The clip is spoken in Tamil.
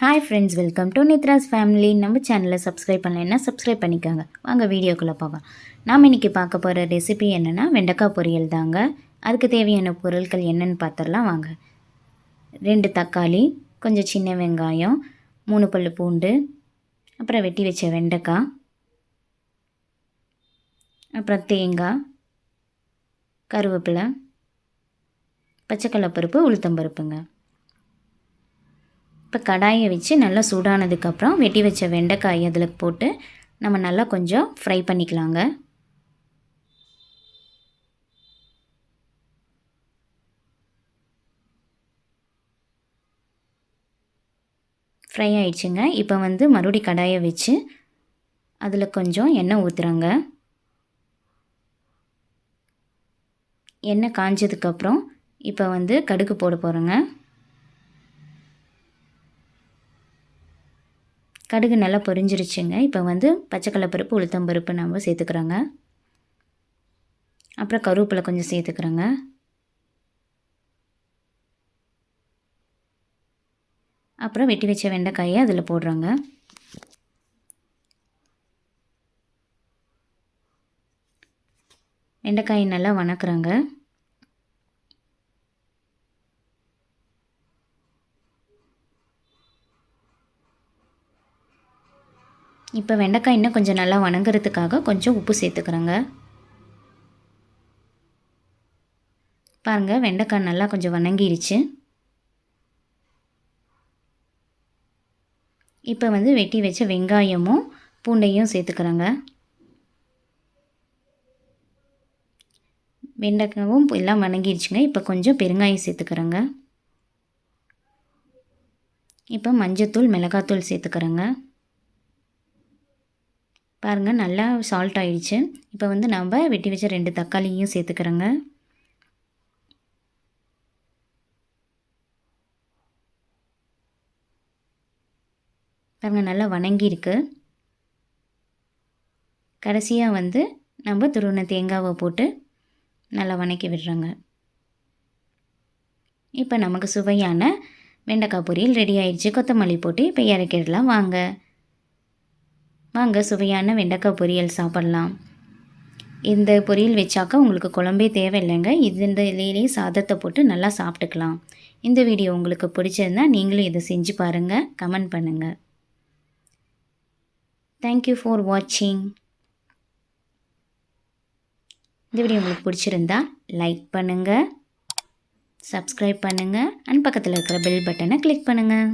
Hi friends welcome to Nithra's family நம்ம சேனலை சப்ஸ்கிரைப் பண்ணலைன்னா சப்ஸ்கிரைப் பண்ணிக்கோங்க. வாங்க வீடியோக்குள்ளே போகலாம். நாம் இன்றைக்கி பார்க்க போகிற ரெசிபி என்னென்னா வெண்டைக்காய் பொரியல் தாங்க. அதுக்கு தேவையான பொருட்கள் என்னென்னு பார்த்துடலாம் வாங்க. ரெண்டு தக்காளி கொஞ்சம் சின்ன வெங்காயம் மூணு பல் பூண்டு அப்புறம் வெட்டி வச்ச வெண்டைக்காய் அப்புறம் தேங்காய் கருவேப்பிலை பச்சைக்கடலைப்பருப்பு உளுத்தம்பருப்புங்க இப்போ கடாயை வச்சு நல்லா சூடானதுக்கப்புறம் வெட்டி வச்ச வெண்டைக்காய் அதில் போட்டு நம்ம நல்லா கொஞ்சம் ஃப்ரை பண்ணிக்கலாங்க. ஃப்ரை ஆயிடுச்சுங்க. இப்போ வந்து மறுபடி கடாயை வச்சு அதில் கொஞ்சம் எண்ணெய் ஊற்றுறாங்க எண்ணெய் காஞ்சதுக்கப்புறம் இப்போ வந்து கடுகு போட போகிறோங்க கடுகு நல்லா பொரிஞ்சிருச்சுங்க. இப்போ வந்து பச்சைக்கடலைப்பருப்பு உளுத்தம்பருப்பு நம்ம சேர்த்துக்கிறோங்க. அப்புறம் கருவேப்பிலை கொஞ்சம் சேர்த்துக்கிறோங்க. அப்புறம் வெட்டி வச்ச வெண்டைக்காயை அதில் போடுறோங்க. வெண்டைக்காயை நல்லா வணக்குறாங்க. இப்போ வெண்டைக்காய் இன்னும் கொஞ்சம் நல்லா வணங்குறதுக்காக கொஞ்சம் உப்பு சேர்த்துக்கிறேங்க. பாருங்கள் வெண்டைக்காய் நல்லா கொஞ்சம் வணங்கிருச்சு. இப்போ வந்து வெட்டி வச்ச வெங்காயமும் பூண்டையும் சேர்த்துக்கிறேங்க. வெண்டைக்காவும் எல்லாம் வணங்கிருச்சுங்க. இப்போ கொஞ்சம் பெருங்காயம் சேர்த்துக்கிறேங்க. இப்போ மஞ்சத்தூள் மிளகாத்தூள் சேர்த்துக்கிறேங்க. பாருங்கள் நல்லா சால்ட் ஆயிடுச்சு. இப்போ வந்து நம்ம வெட்டி வச்ச ரெண்டு தக்காளியும் சேர்த்துக்கிறோங்க. பாருங்கள் நல்லா வணங்கியிருக்கு கடைசியாக வந்து நம்ம துருவின தேங்காவை போட்டு நல்லா வணக்கி விடுறோங்க. இப்போ நமக்கு சுவையான வெண்டைக்காய் பொரியல் ரெடி ஆயிடுச்சு. கொத்தமல்லி போட்டு இப்போ இறக்கிடலாம். வாங்க. வாங்க சுவையான வெண்டைக்காய் பொரியல் சாப்பிட்லாம். இந்த பொரியல் வச்சாக்கா உங்களுக்கு குழம்பே தேவையில்லைங்க. இது இந்த இலையிலேயே சாதத்தை போட்டு நல்லா சாப்பிட்டுக்கலாம். இந்த வீடியோ உங்களுக்கு பிடிச்சிருந்தா நீங்களும் இதை செஞ்சு பாருங்கள் கமெண்ட் பண்ணுங்கள் தேங்க்யூ ஃபார் வாட்சிங் இந்த வீடியோ உங்களுக்கு பிடிச்சிருந்தா லைக் பண்ணுங்கள் சப்ஸ்கிரைப் பண்ணுங்கள் அண்ட் பக்கத்தில் இருக்கிற பெல் பட்டனை கிளிக் பண்ணுங்கள்